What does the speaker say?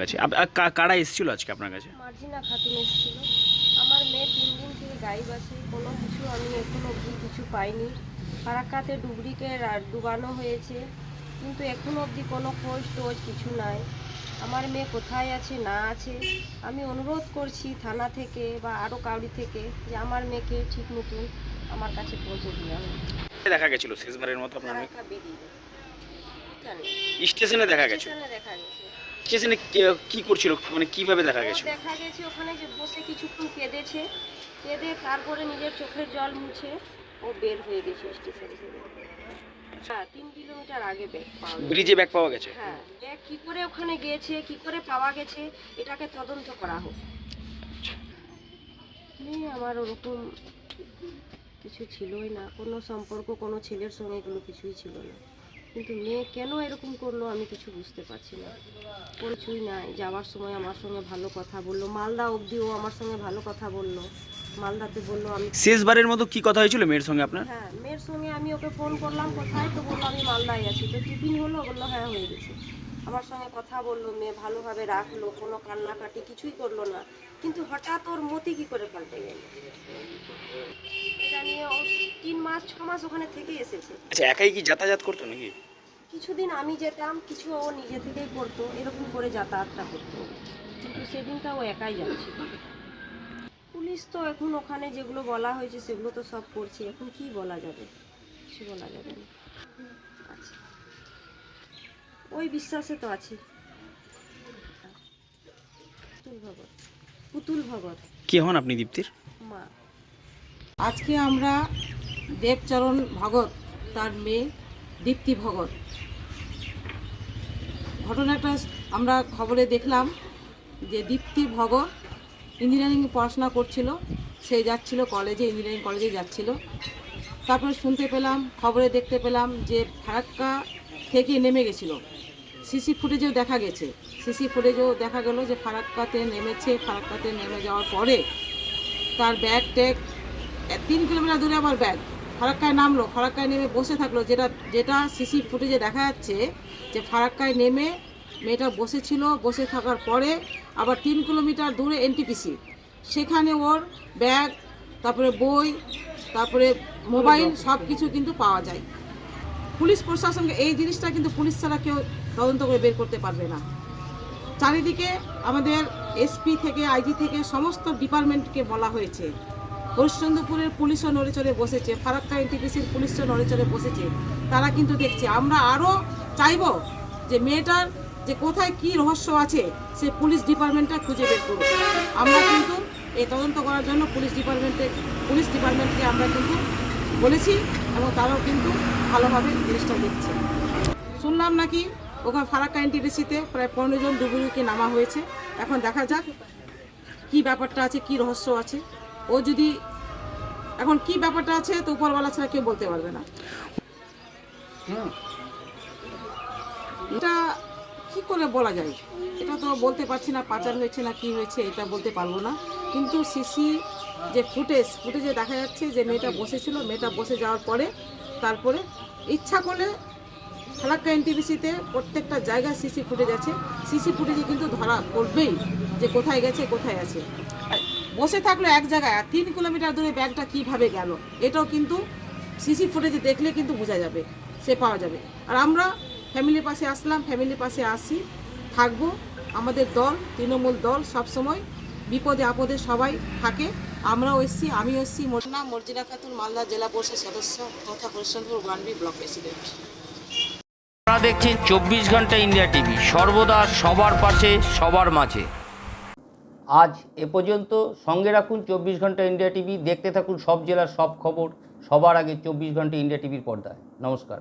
কাছে কারা এসেছিল আজকে আপনার কাছে? মার্জিনা খাতুন এসেছিল। আমার মেয়ে তিন দিন থেকে গাইব আছে কোনো কিছু আমি এখনও অবধি কিছু পাইনি। ফারাক্কাতে ডুবরিকে ডুবানো হয়েছে কিন্তু এখনও অবধি কোনো খোঁজ টোজ কিছু নাই। আমার মেয়ে কোথায় আছে না আছে আমি অনুরোধ করছি থানা থেকে বা আরও কাউরি থেকে যে আমার মেয়েকে ঠিক মতন আমার কাছে পৌঁছে দিয়ে দেখা গেছিল শেষবারের মতো আপনার জানি স্টেশনে দেখা গেছে স্টেশনে দেখা গেছে। স্টেশনে কে- করছিল? মানে কীভাবে দেখা গেছে দেখা গেছে ওখানে যে বসে কিছুক্ষণ কেঁদেছে কেঁদে তারপরে নিজের চোখের জল মুছে ও বের হয়ে গেছে স্টেশন। থেকে হ্যাঁ তিন কিলোমিটার আগে ব্যাগ পাওয়া ব্রিজে ব্যাগ পাওয়া গেছে? হ্যাঁ ব্যাগ কি করে ওখানে গিয়েছে কি করে পাওয়া গেছে এটাকে তদন্ত করা হোক। নেই আমার ওরকম কিছু ছিলই না। কোনো সম্পর্ক কোনো ছেলের সঙ্গে কিছুই ছিল না। কিন্তু মেয়ে কেন এরকম করল আমি কিছু বুঝতে পারছি না। কিছুই নাই যাওয়ার সময় আমার সঙ্গে ভালো কথা বলল। মালদা অবধি ও আমার সঙ্গে ভালো কথা বলল। মালদাতে বলল আমি শেষবারের মতো কি কথা হয়েছিল মেয়ের সঙ্গে আপনার? হ্যাঁ মেয়ের সঙ্গে আমি ওকে ফোন করলাম কোথায়? তো বলল আমি মালদায় আছি। তো টিফিন হলো? বলল হ্যাঁ হয়ে গেছে। আমার সঙ্গে কথা বলল মেয়ে ভালোভাবে রাখল কোনো কান্নাকাটি কিছুই করল না। কিন্তু হঠাৎ ওর মতি কি করে পাল্টে গেল? এটা নিয়ে ও তিন মাস ছ মাস ওখানে থেকে এসেছে। আচ্ছা একাই কি যাতায়াত করতো নাকি? কিছুদিন আমি যেতাম কিছু ও নিজে থেকেই করতো এরকম করে যাতায়াতটা করতো। কিন্তু সেদিনটা ও একাই যাচ্ছিল পুলিশ তো এখন ওখানে যেগুলো বলা হয়েছে সেগুলো তো সব করছে। এখন কি বলা যাবে? কিছু বলা যাবে না। ওই বিশ্বাসে তো আছি। পুতুল ভগত। পুতুল ভগত। কে হন আপনি দীপ্তির? মা। আজকে আমরা দেবচরণ ভগত তার মেয়ে দীপ্তি ভগত। ঘটনাটা আমরা খবরে দেখলাম যে দীপ্তি ভগত ইঞ্জিনিয়ারিং পড়াশোনা করছিল সে যাচ্ছিল কলেজে ইঞ্জিনিয়ারিং কলেজে যাচ্ছিল। তারপরে শুনতে পেলাম খবরে দেখতে পেলাম যে ফারাক্কা থেকে নেমে গেছিল। সিসি ফুটেজেও দেখা গেছে। সিসি ফুটেজেও দেখা গেল যে ফারাক্কাতে নেমেছে। ফারাক্কাতে নেমে যাওয়ার পরে তার ব্যাগ ট্যাগ তিন কিলোমিটার দূরে আবার ব্যাগ। ফারাক্কায় নামলো ফারাক্কায় নেমে বসে থাকল। যেটা যেটা সিসি ফুটেজে দেখা যাচ্ছে যে ফারাক্কায় নেমে মেয়েটা বসেছিল। বসে থাকার পরে আবার তিন কিলোমিটার দূরে এনটিপিসি সেখানে ওর ব্যাগ তারপরে বই তারপরে মোবাইল সব কিছু কিন্তু পাওয়া যায়। পুলিশ প্রশাসনকে এই জিনিসটা কিন্তু পুলিশ ছাড়া কেউ তদন্ত করে বের করতে পারবে না। চারিদিকে আমাদের এসপি থেকে আইজি থেকে সমস্ত ডিপার্টমেন্টকে বলা হয়েছে। হরিশ্চন্দ্রপুরের পুলিশও নড়ে চড়ে বসেছে, ফারাক্কা এনটিপিসির পুলিশও নড়ে চড়ে বসেছে। তারা কিন্তু দেখছে, আমরা আরও চাইব যে মেয়েটার যে কোথায় কি রহস্য আছে, সে পুলিশ ডিপার্টমেন্টটা খুঁজে বের করুক। আমরা কিন্তু এই তদন্ত করার জন্য পুলিশ ডিপার্টমেন্টে, পুলিশ ডিপার্টমেন্টকে আমরা কিন্তু বলেছি এবং তারাও কিন্তু ভালোভাবে জিনিসটা দেখছে। শুনলাম নাকি ওখানে ফারাক্কা এনটিডিসিতে প্রায় পনেরো জন ডুবুরিকে নামা হয়েছে। এখন দেখা যাক কি ব্যাপারটা আছে, কি রহস্য আছে। ও যদি এখন কি ব্যাপারটা আছে, তো উপরওয়ালা ছাড়া কেউ বলতে পারবে না। এটা কি করে বলা যায়? এটা তো বলতে পারছি না, পাচার হয়েছে না কি হয়েছে, এটা বলতে পারব না। কিন্তু সিসি যে ফুটেজ, ফুটেজে দেখা যাচ্ছে যে মেয়েটা বসেছিল, মেয়েটা বসে যাওয়ার পরে তারপরে ইচ্ছা করলে ফালাক্কা এনটিভিসিতে প্রত্যেকটা জায়গায় সিসি ফুটেজ আছে। সিসি ফুটেজে কিন্তু ধরা পড়বেই যে কোথায় গেছে, কোথায় আছে। বসে থাকল এক জায়গায় আর তিন কিলোমিটার দূরে ব্যাগটা কীভাবে গেল, এটাও কিন্তু সিসি ফুটেজে দেখলে কিন্তু বোঝা যাবে, সে পাওয়া যাবে। আর আমরা ফ্যামিলির পাশে আসলাম ফ্যামিলির পাশে আসি, থাকব। আমাদের দল, তৃণমূল দল সবসময় বিপদে আপদে সবাই থাকে। আমরাও এসছি আমি এসছি মোর নাম মর্জিনা খাতুন মালদা জেলা পরিষদ সদস্য তথা হরিশ্চন্দ্রপুর ওয়ানবি ব্লক প্রেসিডেন্ট। আপনারা দেখছেন চব্বিশ ঘণ্টা ইন্ডিয়া টিভি, সর্বদা সবার পাশে, সবার মাঝে। আজ এ পর্যন্ত সঙ্গে রাখুন চব্বিশ ঘণ্টা ইন্ডিয়া টিভি, দেখতে থাকুন সব জেলার সব খবর, সবার আগে চব্বিশ ঘণ্টা ইন্ডিয়া টিভির পর্দায়। নমস্কার।